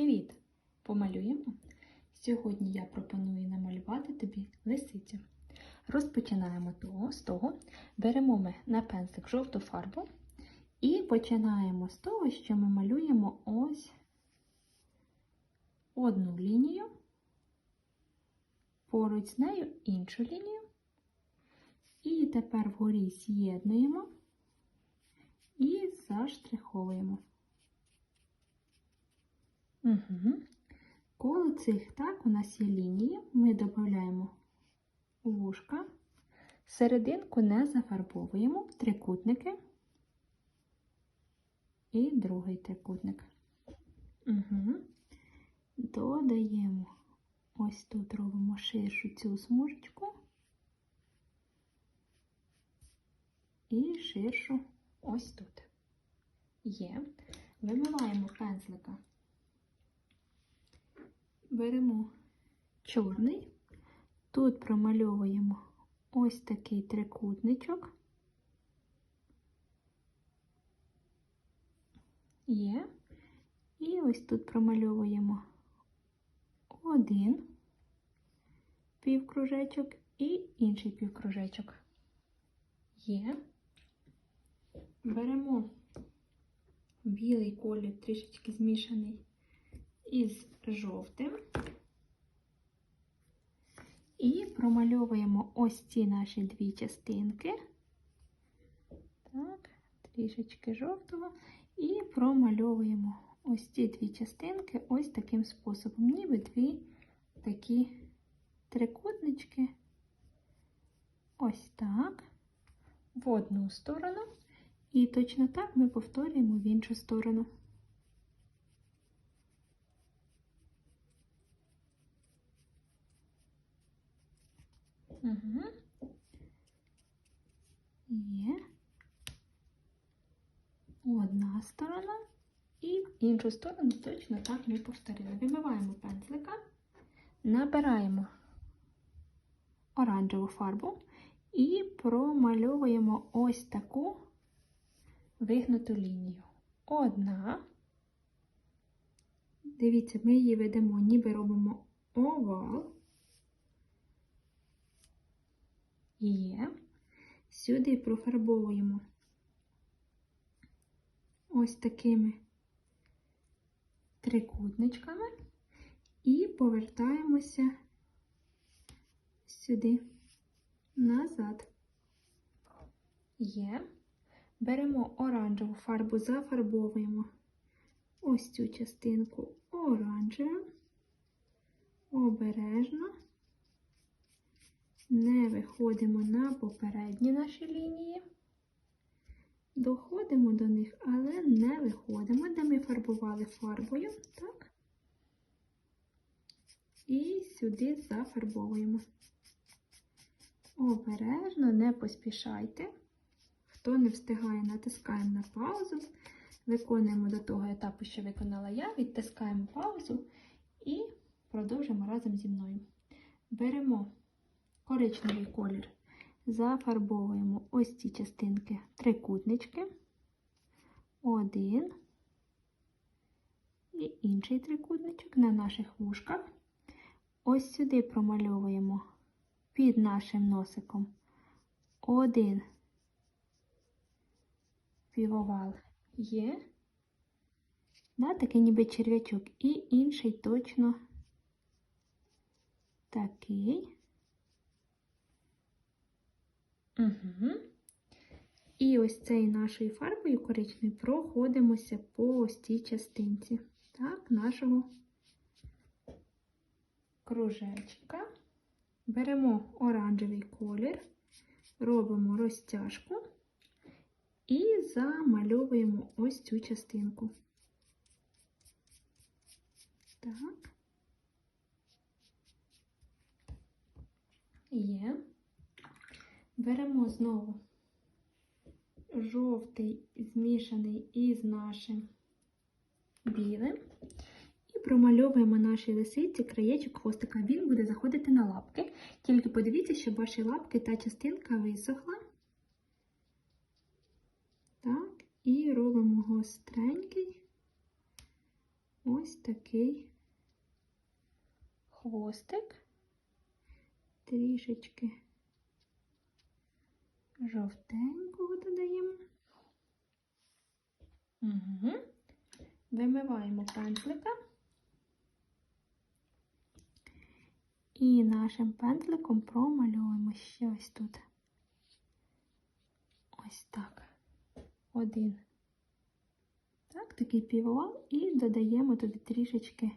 Привіт! Помалюємо? Сьогодні я пропоную намалювати тобі лисицю. Розпочинаємо того, з того, беремо ми на пензлик жовту фарбу і починаємо з того, що ми малюємо ось одну лінію, поруч з нею іншу лінію. І тепер вгорі з'єднуємо і заштриховуємо. Угу. Коло цих так у нас є лінії, ми додаємо вушка, серединку не зафарбовуємо, трикутники і другий трикутник. Угу. Додаємо, ось тут робимо ширшу цю смужечку і ширшу ось тут. Є. Вимиваємо пензлика. Беремо чорний, тут промальовуємо ось такий трикутничок. Є. І ось тут промальовуємо один півкружечок і інший півкружечок. Є. Беремо білий колір, трішечки змішаний із жовтим. І промальовуємо ось ці наші дві частинки. Так, трішечки жовтого. І промальовуємо ось ці дві частинки ось таким способом, ніби дві такі трикутнички. Ось так, в одну сторону. І точно так ми повторюємо в іншу сторону. Є одна сторона і іншу сторону точно так ми повторили. Вимиваємо пензлика, набираємо оранжеву фарбу і промальовуємо ось таку вигнуту лінію. Одна. Дивіться, ми її ведемо, ніби робимо овал. Є. Сюди профарбовуємо ось такими трикутничками і повертаємося сюди, назад. Є. Беремо оранжеву фарбу, зафарбовуємо ось цю частинку оранжевим, обережно не виходимо на попередні наші лінії, доходимо до них, але не виходимо, де ми фарбували фарбою, так? І сюди зафарбовуємо. Обережно, не поспішайте. Хто не встигає, натискаємо на паузу. Виконуємо до того етапу, що виконала я, відтискаємо паузу і продовжимо разом зі мною. Беремо коричневий колір, зафарбовуємо ось ці частинки трикутнички, один. І інший трикутничок на наших вушках. Ось сюди промальовуємо під нашим носиком один. Півовал є, да, такий ніби черв'ячок, і інший точно такий. Угу. І ось цією нашою фарбою коричневою проходимося по ось цій частинці так, нашого кружечка. Беремо оранжевий колір, робимо розтяжку і замальовуємо ось цю частинку. Так. Є. Беремо знову жовтий, змішаний із нашим білим. І промальовуємо наші лисиці краєчок хвостика. Він буде заходити на лапки. Тільки подивіться, щоб ваші лапки та частинка висохла. Так, і робимо гостренький ось такий хвостик, трішечки жовтенького додаємо. Угу. Вимиваємо пензлика. І нашим пензликом промальовуємо ще ось тут. Ось так. Один. Так, такий півовал. І додаємо туди трішечки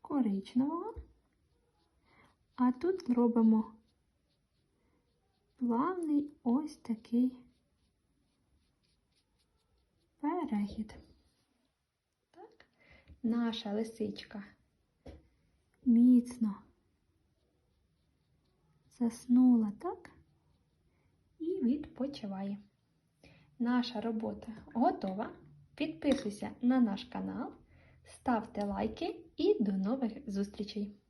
коричневого. А тут робимо плавний ось такий перехід. Так, наша лисичка міцно заснула, так? І відпочиває. Наша робота готова. Підписуйся на наш канал, ставте лайки і до нових зустрічей!